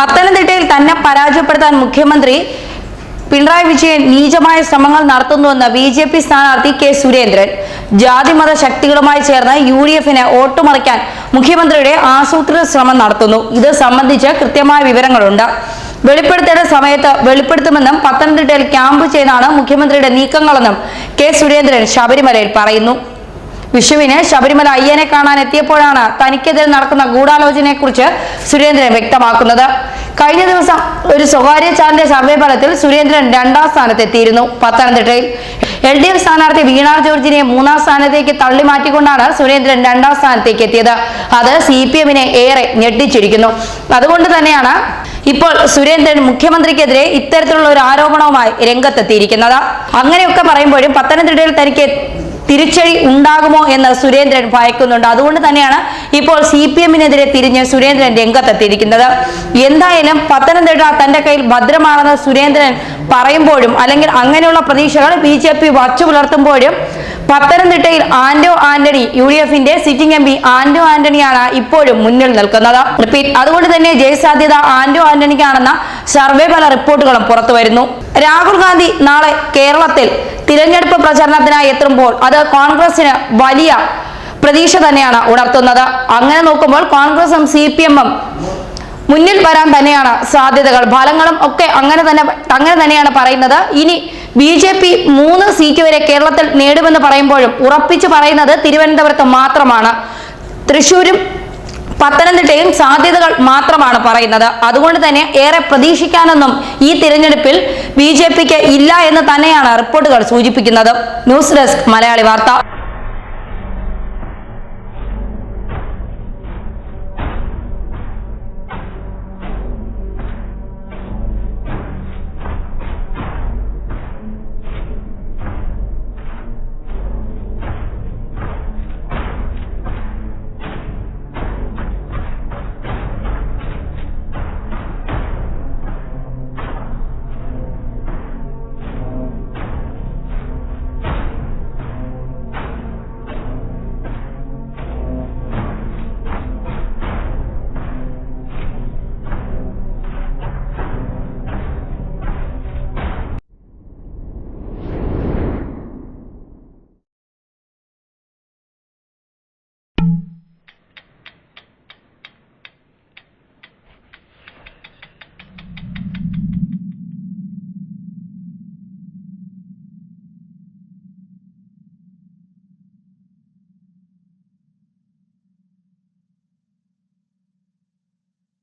പത്തനംതിട്ടയിൽ തന്നെ പരാജയപ്പെടുത്താൻ മുഖ്യമന്ത്രി പിണറായി വിജയൻ നീചമായ ശ്രമങ്ങൾ നടത്തുന്നുവെന്ന് ബി ജെ പി സ്ഥാനാർത്ഥി കെ സുരേന്ദ്രൻ. ജാതിമത ശക്തികളുമായി ചേർന്ന് യു ഡി എഫിനെ ഓട്ടുമറിക്കാൻ മുഖ്യമന്ത്രിയുടെ ആസൂത്രിത ശ്രമം നടത്തുന്നു. ഇത് സംബന്ധിച്ച് കൃത്യമായ വിവരങ്ങളുണ്ട്. വെളിപ്പെടുത്തേണ്ട സമയത്ത് വെളിപ്പെടുത്തുമെന്നും പത്തനംതിട്ടയിൽ ക്യാമ്പ് ചെയ്താണ് മുഖ്യമന്ത്രിയുടെ നീക്കങ്ങളെന്നും കെ സുരേന്ദ്രൻ ശബരിമലയിൽ പറയുന്നു. വിഷുവിന് ശബരിമല അയ്യനെ കാണാൻ എത്തിയപ്പോഴാണ് തനിക്കെതിരെ നടക്കുന്ന ഗൂഢാലോചനയെക്കുറിച്ച് സുരേന്ദ്രൻ വ്യക്തമാക്കുന്നത്. കഴിഞ്ഞ ദിവസം ഒരു സ്വകാര്യ ചാനലിന്റെ സർവേ ഫലത്തിൽ സുരേന്ദ്രൻ രണ്ടാം സ്ഥാനത്തെത്തിയിരുന്നു പത്തനംതിട്ടയിൽ. എൽ ഡി എഫ് സ്ഥാനാർത്ഥി വീണ ജോർജിനെ മൂന്നാം സ്ഥാനത്തേക്ക് തള്ളി മാറ്റിക്കൊണ്ടാണ് സുരേന്ദ്രൻ രണ്ടാം സ്ഥാനത്തേക്ക് എത്തിയത്. അത് സി പി എമ്മിനെ ഏറെ ഞെട്ടിച്ചിരിക്കുന്നു. അതുകൊണ്ട് തന്നെയാണ് ഇപ്പോൾ സുരേന്ദ്രൻ മുഖ്യമന്ത്രിക്കെതിരെ ഇത്തരത്തിലുള്ള ഒരു ആരോപണവുമായി രംഗത്തെത്തിയിരിക്കുന്നത്. അങ്ങനെയൊക്കെ പറയുമ്പോഴും പത്തനംതിട്ടയിൽ തനിക്ക് തിരിച്ചടി ഉണ്ടാകുമോ എന്ന് സുരേന്ദ്രൻ ഭയക്കുന്നുണ്ട്. അതുകൊണ്ട് തന്നെയാണ് ഇപ്പോൾ സി പി എമ്മിനെതിരെ തിരിഞ്ഞ് സുരേന്ദ്രൻ രംഗത്തെത്തിയിരിക്കുന്നത്. എന്തായാലും പത്തനംതിട്ട തന്റെ കയ്യിൽ ഭദ്രമാണെന്ന് സുരേന്ദ്രൻ പറയുമ്പോഴും അല്ലെങ്കിൽ അങ്ങനെയുള്ള പ്രതീക്ഷകൾ ബി ജെ പി വച്ചു പുലർത്തുമ്പോഴും പത്തനംതിട്ടയിൽ ആന്റോ ആന്റണി യു ഡി എഫിന്റെ സിറ്റിംഗ് എം പി ആന്റോ ആന്റണിയാണ് ഇപ്പോഴും മുന്നിൽ നിൽക്കുന്നത്. റിപ്പീറ്റ്. അതുകൊണ്ട് തന്നെ ജയസാധ്യത ആന്റോ ആന്റണിക്കാണെന്ന സർവേ പല റിപ്പോർട്ടുകളും പുറത്തു വരുന്നു. രാഹുൽ ഗാന്ധി നാളെ കേരളത്തിൽ തിരഞ്ഞെടുപ്പ് പ്രചരണത്തിനായി എത്തുമ്പോൾ അത് കോൺഗ്രസിന് വലിയ പ്രതീക്ഷ തന്നെയാണ് ഉണർത്തുന്നത്. അങ്ങനെ നോക്കുമ്പോൾ കോൺഗ്രസും സി പി എമ്മും മുന്നിൽ വരാൻ തന്നെയാണ് സാധ്യതകൾ. ഫലങ്ങളും ഒക്കെ അങ്ങനെ തന്നെ അങ്ങനെ തന്നെയാണ് പറയുന്നത്. ഇനി ബി ജെ പി മൂന്ന് സീറ്റ് വരെ കേരളത്തിൽ നേടുമെന്ന് പറയുമ്പോഴും ഉറപ്പിച്ചു പറയുന്നത് തിരുവനന്തപുരത്ത് മാത്രമാണ്. തൃശൂരും പത്തനംതിട്ടയും സാധ്യതകൾ മാത്രമാണ് പറയുന്നത്. അതുകൊണ്ട് തന്നെ ഏറെ പ്രതീക്ഷിക്കാനൊന്നും ഈ തിരഞ്ഞെടുപ്പിൽ ബി ജെ പിക്ക് ഇല്ല എന്ന് തന്നെയാണ് റിപ്പോർട്ടുകൾ സൂചിപ്പിക്കുന്നത്. ന്യൂസ് ഡെസ്ക് മലയാളി വാർത്ത.